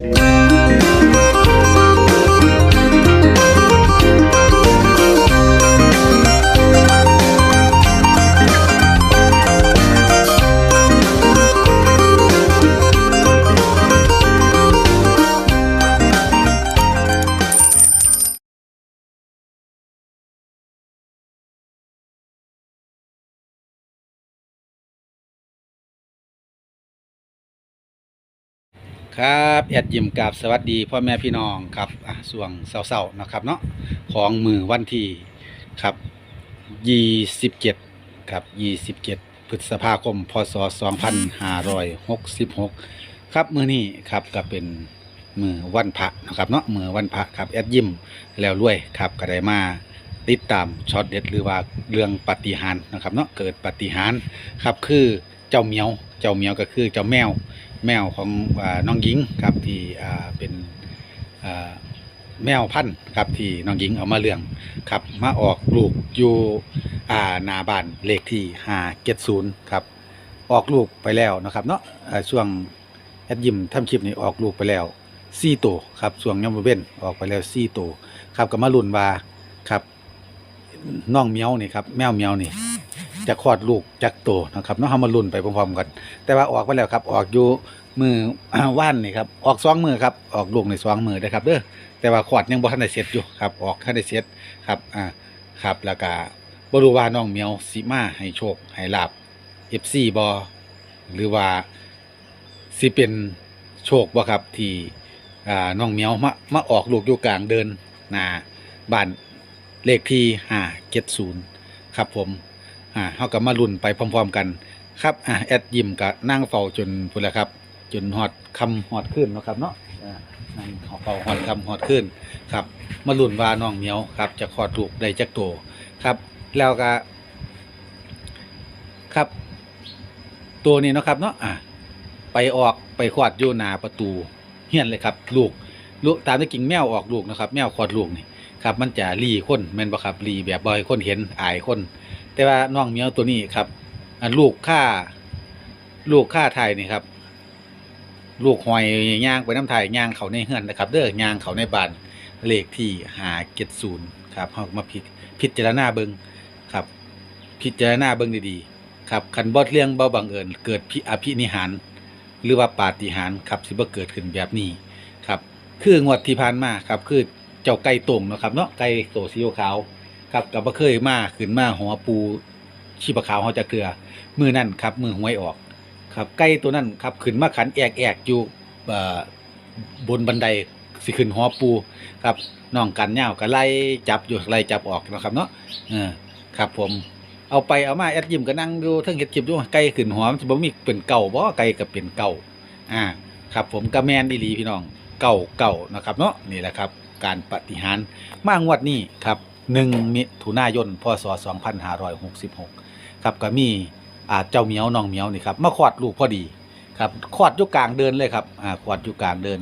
Música ครับแอดยิมกับสวัสดีพ่อแม่พี่น้องครับอะส่วงเศร้าๆนะครับเนาะของมือวันที่ครับ27ครับ27พฤษภาคม พศ2566ครับมือนี้ครับก็เป็นมือวันพระนะครับเนาะมือวันพระครับแอดยิมแล้วรวยครับก็ได้มาติดตามช็อตเด็ดหรือว่าเรื่องปฏิหารนะครับเนาะเกิดปฏิหารครับคือเจ้าเหมียว เจ้าเหมียวก็คือเจ้าแมว แมวของอน้องหญิงครับที่เป็นแมวพันธุ์ครับที่น้องหญิงเอามาเลี้ยงครับมาออกลูกอยู่หนาบ้านเลขที่ห้าเจ็ดศูนย์ครับออกลูกไปแล้วนะครับเนาะช่วงแอดยิมทำคลิปนี้ออกลูกไปแล้วสี่ตัวครับช่วงยามมื้อเว้นออกไปแล้วสี่ตัวครับก็มาลุ้นว่าครับน้องเมียวนี่ครับแมวเมียวนี่ จะคลอดลูกจักโตนะครับเนาะเฮามาลุ้นไปพร้อมๆกัน แต่ว่าออกไปแล้วครับ ออกอยู่มือ ว่านนี่ครับออกสองมือครับออกลูกในสองมือนะครับเด้อแต่ว่าขวดยังบ่ทันได้เสร็จอยู่ครับ ออกทันได้เสร็จครับอ่าครับแล้วก็บ่รู้ว่าน้องเหมียวสิมาให้โชคให้ลาบ FC บ่หรือว่าสิเป็นโชคบ่ครับที่อ่าน้องเหมียวมามาออกลูกอยู่กลางเดินหน้าบ้านเลขที่570ครับผม อ่าเฮาก็มาลุ้นไปพร้อมๆกัน ครับอะแอดยิมกับนั่งเฝ้าจนพุ่นละครับ จนหอดคำหอดขึ้นเนาะครับเนาะอ่านั่งเฝ้าหอดคำหอดขึ้นครับ มาลุ่นว่าน้องเหมียวครับ จะคลอดลูกได้จักโตวครับ แล้วก็ครับ ตัวนี้เนาะครับเนาะอะไปออกไปคลอดอยู่หน้าประตูเฮียนเลยครับ ลูกลูกตามที่กิ่งแมวออกลูกนะครับ แมวคลอดลูกนี่ครับ มันจะรีคนแม่นบ่ครับรีแบบบ่อยคนเห็นอายคน แต่ว่าน้องเมียวตัวนี้ครับอันลูกค่า ลูกค่าไทยนี่ครับ ลูกหอยย่างไปน้ำไทยย่างเขาในเฮือนนะครับ เด้อย่างเขาในบ้านเลขที่หาเจ็ดศูนย์ครับเขามาพิพิจารณาเบิงครับ พิจารณาเบิงดีๆ ครับคันบอดเรื่องเบาบังเอิญเกิดพิอภินิหาร หรือว่าปาฏิหารครับสิบ่เกิดขึ้นแบบนี้ครับ คืองวดที่ผ่านมาครับ คือเจ้าไก่ตรงเนาะครับเนาะไก่โตสีขาว ครับกับบ่เคยมาขึ้นมาหัวปูชีพขาวเฮาจะเกลือมือนั่นครับมือหวยออก ครับไก่ตัวนั้นครับขึ้นมาขันแอกแอกอยู่เอ่อบนบันไดสิขึ้นหอปูครับน้องกันเหย้าก็ไล่จับอยู่ไล่จับออกนะครับเนาะเออครับผมเอาไปเอามาแอดยิมก็นั่งอยู่เทั้งเฮ็ดคลิปอยู่ไก่ขึ้นหัวมันบ่มีเป็นเก่าบ่ไก่ก็เป็นเก่าอ่าครับผมก็แมนอีหลีพี่น้องเก่าเก่านะครับเนาะนี่แหละครับ การปฏิหารมางวดนี้ครับ 1มิถุนายนพศ2566ครับก็มีอาเจ้าเหมียวน้องเหมียวนี่ครับมาคลอดลูกพอดีครับคลอดอยู่กลางเดินเลยครับอ่าคลอดอยู่กลางเดิน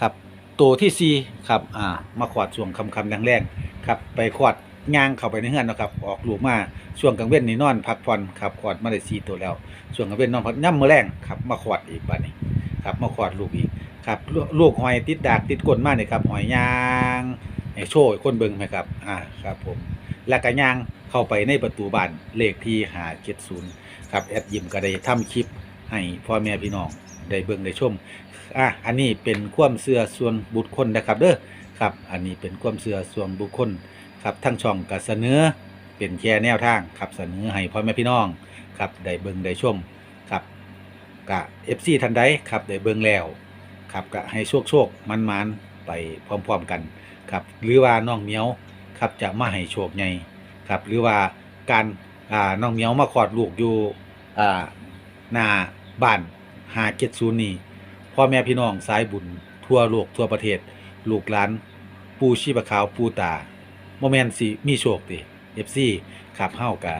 ครับตัวที่สี่ครับอ่ามาคลอดช่วงคำคำแรงๆครับไปคลอดย่างเข้าไปในเฮือนนะครับออกลูกมาช่วงกลางเว้นนี่นอนพักผ่อนครับคลอดมาได้สี่ตัวแล้ว ช่วงกลางเว้นนอนพักย่ำมือแรงครับมาคลอดอีกบัดนี้ครับมาคลอดลูกอีกครับลูกหอยติดดากติดก้นมาเนี่ยครับหอยยาง ให้โชว์ให้คนเบิ่งไหมครับอ่าครับผมแล้วก็ย่างเข้าไปในประตูบ้านเลขที่หาเจ็ดศูนย์ครับแอดยิมก็ได้ทำคลิปให้พ่อแม่พี่น้องได้เบิ่งได้ชมอะอันนี้เป็นความเชื่อส่วนบุคคลนะครับเด้อครับ อันนี้เป็นความเชื่อส่วนบุคคลครับทั้งช่องก็เสนอเป็นแค่แนวทางครับเสนอให้พ่อแม่พี่น้องครับได้เบิ่งได้ชมครับกะเอฟซีทันใดครับได้เบิ่งแล้วครับก็ให้โชคโชคมันมันไปพร้อมๆกัน ครับหรือว่าน้องเหมียวครับจะมาให้โชคใหญ่ครับหรือว่าการอ่าน้องเหมียวมาคลอดลูกอยู่อ่าหน้าบ้านหาเจ็ดศูนย์นี่พ่อแม่พี่น้องสายบุญทั่วโลกทั่วประเทศ ลูกหลาน ปูชีพขาวปูตาโมเมนสิมีโชคติเอฟซีครับเฮากะ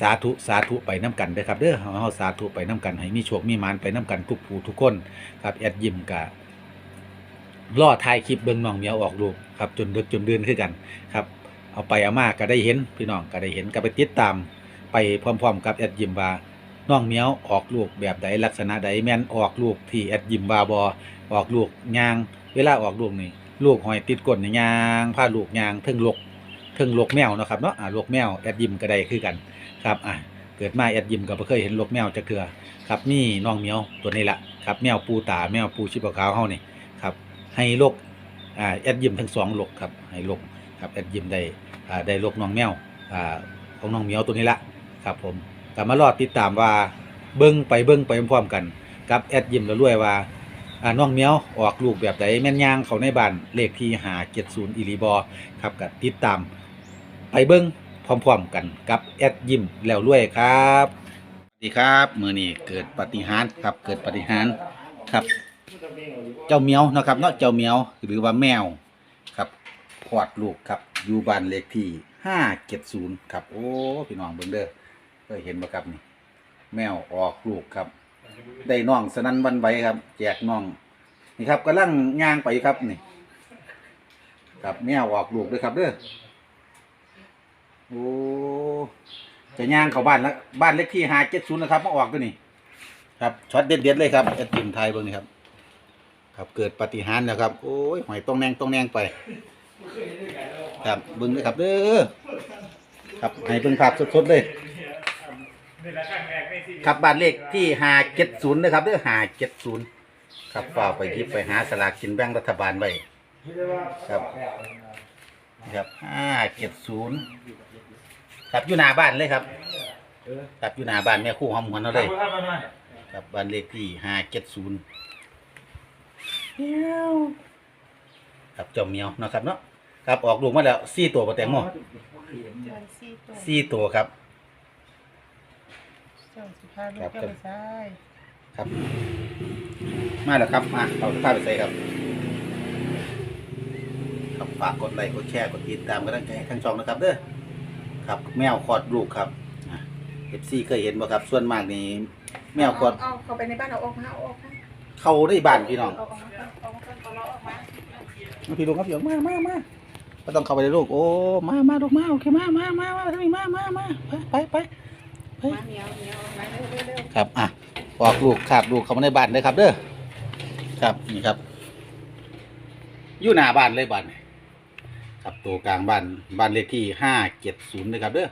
สาธุสาธุไปน้ำกันเด้อครับเด้อเฮาเฮาสาธุไปน้ำกันให้มีโชคมีมานไปน้ำกันทุกผู้ทุกคนครับแอดยิมกะ รอถ่ายคลิปเบิ่งน้องเหมียวออกลูกครับจนดึกจนเดือนคือกันครับ เอาไปเอามาก็ได้เห็นพี่น้องก็ได้เห็นก็ไปติดตาม ไปพร้อมๆ กับแอดยิมว่าน้องเหมียวออกลูกแบบใดลักษณะใดแม่นออกลูกที่แอดยิมบาบอออกลูกยาง เวลาออกลูกนี่ลูกหอยติดก้นนี่ยางพาลูกยางเทิงลกเทิงลกแมวนะครับเนาะอ่าลกแมวแอดยิมก็ได้คือกันครับอะเกิดมาแอดยิมก็บ่เคยเห็นลกแมวจักเทื่อครับนี่น้องเหมียวตัวนี้ละครับแมวปูตาแมวปูชิบะขาวเฮานี่ ให้ลกอ่าแอดยิมทั้งสองลกครับให้ลกครับแอดยิมได้อ่าได้ลกน้องแมวอ่าของน้องเหมียวตัวนี้ละครับผมก็มารอดติดตามว่าเบิ่งไปเบิ่งไปพร้อมๆกันกับแอดยิมแล้วรวยว่าอ่าน้องเหมียวออกลูกแบบใดแม่นยางเขาในบ้านเลขที่หาเจ็ดศูนย์อีรีบอครับกับติดตาม ไปเบิ้งพร้อมๆกันกับแอดยิมแล้วรวยครับสวัสดีครับมือนี้เกิดปฏิหารย์ครับเกิดปฏิหารย์ครับ เจ้าเมียวนะครับเนาะเจ้าเมียวหรือว่าแมวครับพอดลูกครับอยู่บ้านเลขที่ห้าเจ็ดศูนย์ครับ โอ้พี่น้องเบิ่งเด้อเคยเห็นบ่ครับนี่ แมวออกลูกครับ ได้น้องสนั่นวันไหวครับ แจกน้อง นี่ครับกำลังย่างไปครับนี่ ครับแมวออกลูกด้วยครับเด้อโอ้จะย่างเข้าบ้านแล้วบ้านเลขที่ห้าเจ็ดศูนย์นะครับมาออกตัวนี้ครับช็อตเด็ดๆเลยครับเอ็ดจิมไทยเบิ่งนี่ครับ ครับเกิดปฏิหารย์แล้วครับโอ้ยหอยต้องแนงต้องแนงไป ครับบิ่งเลยครับเด้อครับให้เบิ่งภาพสดๆเลยครับบ้านเลขที่หาเจ็ดศูนย์นะครับเด้อหาเจ็ดศูนย์ครับฝาไปหยิบไปหาสลากกินแบ่งรัฐบาลไว้ครับครับห้าเจ็ดศูนย์ครับอยู่หน้าบ้านเลยครับครับอยู่หน้าบ้านแม่คู่หอมหัวนเอาเลยครับบ้านเลขที่ห้าเจ็ดศูนย์ ครับเจ้าเมียวนะครับเนาะครับออกลูกมาแล้วสี่ตัวปะแตงโมจอยซี่ตัวสี่ตัวครับ เจ้าสิพาลูกเจ้าไปซ้ายครับ มาแล้วครับมาเอาผ้าไปใส่ครับ ครับฝากกดไลค์กดแชร์กดติดตามกันทั้งใจทั้งช่องนะครับเด้อครับ แมวคลอดลูกครับเอฟซีเคยเห็นบ่ครับ ส่วนมากนี่แมวคลอดเอาเข้าไปในบ้านเอาออกมาเอาออกมา เข้าได้บ้านพี่น้องเอาออกมาก่อนเอาออกมาก่อนเอากมามาพี่ลูกครับพี่ลูกมามามาไม่ต้องเข้าไปในลูกโอ้มามาลูกมาโอเคมามามามาทางนี้มามามาไปไปไปครับอะออกลูกขาบลูกเข้ามาในบ้านเลยครับ เด้อครับนี่ครับอยู่หน้าบ้านเลยบ้านครับตัวกลางบ้านบ้านเลขที่ห้าเจ็ดศูนย์นะครับเด้อ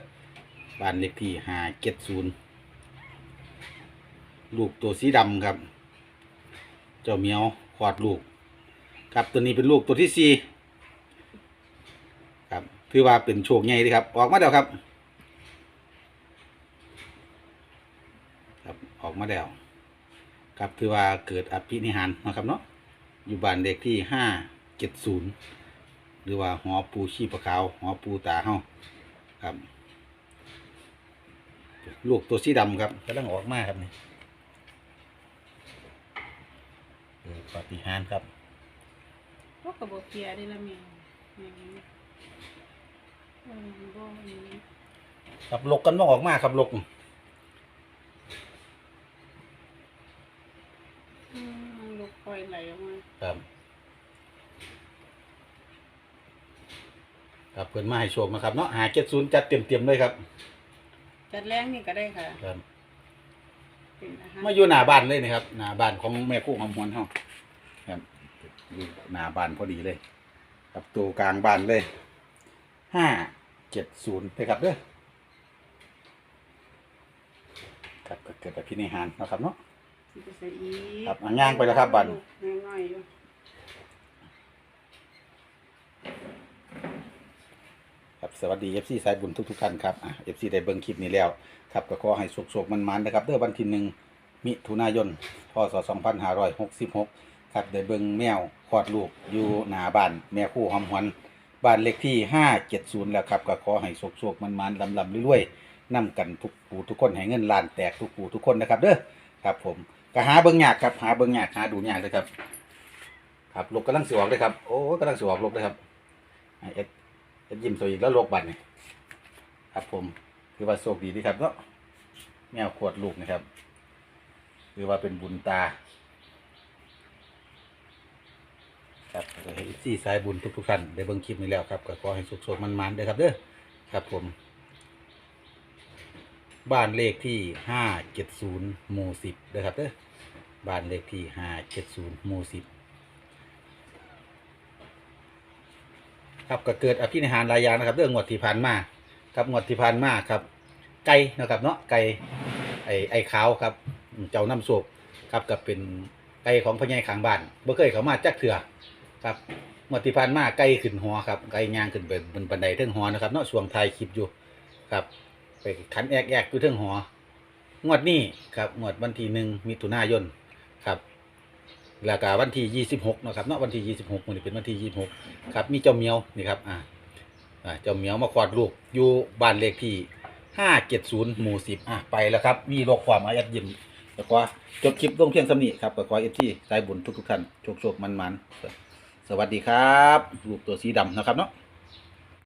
บ้านเลขที่ห้าเจ็ดศูนย์ลูกตัวสีดำครับ เจ้าเหมียวขอดลูกครับตัวนี้เป็นลูกตัวที่สี่ครับถือว่าเป็นโชคใหญ่เลยครับ ออกมาแล้วครับ ครับออกมาแล้วครับถือว่าเกิดอภินิหารนะครับเนาะอยู่บ้านเด็กที่ห้าเจ็ดศูนย์หรือว่าหอปูชีพะขาวหอปูตาเฮาครับ ลูกตัวสีดำครับกำลังออกมาครับนี่ เกิดปาฏิหารย์ครับพวกกระบอกเกียร์ได้ละเมียอย่างนี้เออบ่อย่างนี้ครับลกกันว่าออกมาครับลกอืมลูกปล่อยไหลออกมาครับ ครับเพิ่นมาให้โชคนะครับเนาะหาเจ็ดศูนย์จัดเต็มๆเลยครับ จัดแรงนี่ก็ได้ค่ะ ครับ เป็นอาหารมาอยู่หน้าบ้านเลยนะครับหน้าบ้านของแม่คู่หอมหวนเฮาครับอยู่หน้าบ้านพอดีเลยครับตัวกลางบ้านเลยห้าเจ็ดศูนย์เลยครับเด้อครับก็เกิดอภินิหารนะครับเนาะ สิไปใส่อีกครับอะย่างไปแล้วครับบัดง่ายๆอยู่ ครับสวัสดีเอฟซีสายบุญทุกๆท่านครับอะเอฟซีได้เบิ่งคลิปนี้แล้วครับก็ขอให้สุกๆมันๆนะครับเด้อวันที่หนึ่งมิถุนายนพศ2566ครับได้เบิ่งแมวคลอดลูกอยู่หนาบ้านแม่คู่หอมหวนบ้านเลขที่ห้าเจ็ดศูนย์แล้วครับก็ขอให้โชคๆมันๆลำๆรวยๆนํกันทุกผู้ทุกคนให้เงินล้านแตกทุกผู้ทุกคนนะครับเด้อครับ ผมก็หาเบิ่งยากครับหาเบิ่งยากหาดูยากเลยครับครับลกกำลังสิออกเลยครับโอ้กำลังสิออกลกเลยครับเอ็ด เอ็ดยิ้มสวยอีกแล้วโลกบัดนี่ครับผมคือว่าโชคดีดีครับเนาะแมวขวดลูกนะครับคือว่าเป็นบุญตา ครับก็นสี่สายบุญทุกๆท่านได้เบิ่งคลิปนี้แล้วครับก็ขอให้สุขๆมันๆเด้อครับเด้อครับผม บ้านเลขที่ห้าเจ็ดศูนย์หมู่สิบนะครับเด้อบ้านเลขที่ห้าเจ็ดศูนย์หมู่สิบ ครับก็เกิดอภินิหารหลายอย่างนะครับ เรื่องงวดที่ผ่านมาครับงวดที่ผ่านมาครับ ไก่นะครับเนาะไก่ไอ้ไอ้ขาวครับเจ้าน้ำโศกครับก็เป็นไก่ของพ่อใหญ่ข้างบ้านบ่เคยเขามาจักเถื่อครับงวดที่ผ่านมาไก่ขึ้นหัวครับไก่ย่างขึ้นไปบนบันไดเทิงหัวนะครับเนาะช่วงไทยคลิปอยู่ครับไปขันแอกแอกอยู่เทิงหัวงวดนี้ครับงวดวันที่หนึ่งมิถุนายน แล้วก็วันที่ยี่สิบหกนะครับเนาะวันที่ยี่สิบหกมันเป็นวันที่ยี่สิบหกครับ มีเจ้าเหมียวนี่ครับอ่าอ่าเจ้าเหมียวมาคลอดลูกอยู่บ้านเลขที่ห้าเจ็ดศูนย์หมู่สิบอะไปแล้วครับ มีโรคความอายัดยิมแล้วก็จบคลิปลงเพียงสำนีครับก็ขอเอฟที่สายบุญทุกๆท่านโชคโชคมันมันๆสวัสดีครับลูกตัวสีดำนะครับเนาะ